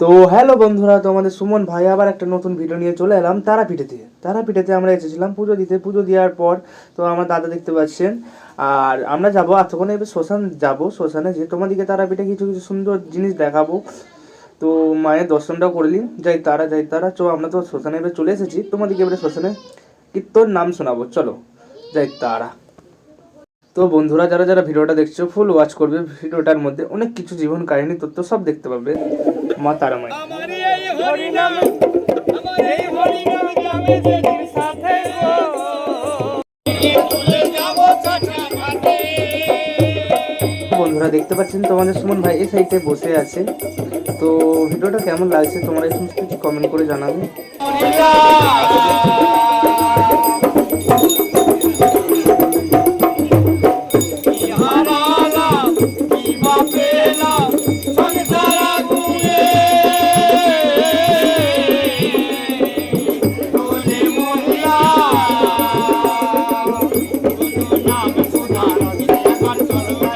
তো হ্যালো বন্ধুরা, তোমাদের সুমন ভাই আবার একটা নতুন ভিডিও নিয়ে চলে এলাম তারাপীঠেতে। তারাপীঠেতে আমরা এসেছিলাম পুজো দিতে। পুজো দেওয়ার পর তো আমার দাদা দেখতে পাচ্ছেন। আর আমরা যাব এতক্ষণে এবার শ্মশান যাব। শ্মশানে যে তোমাদেরকে তারাপীঠে কিছু কিছু সুন্দর জিনিস দেখাবো। তো মায়ের দর্শনটাও করলি যাই তারা যাই তারা। চো আমরা তো শ্মশানে এবার চলে এসেছি। তোমাদেরকে এবারে শ্মশানে কীর্তন নাম শোনাবো। চলো, যাই তারা। তো বন্ধুরা, যারা যারা ভিডিওটা দেখছ ফুল ওয়াচ করবে। ভিডিওটার মধ্যে অনেক কিছু জীবন কাহিনী, তথ্য সব দেখতে পাবে। মা বন্ধুরা দেখতে পাচ্ছেন তোমাদের সুমন ভাই এই সাইডে বসে আছে। তো ভিডিওটা কেমন লাগছে তোমরা এই সমস্ত কিছু কমেন্ট করে জানাবে।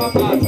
Papa.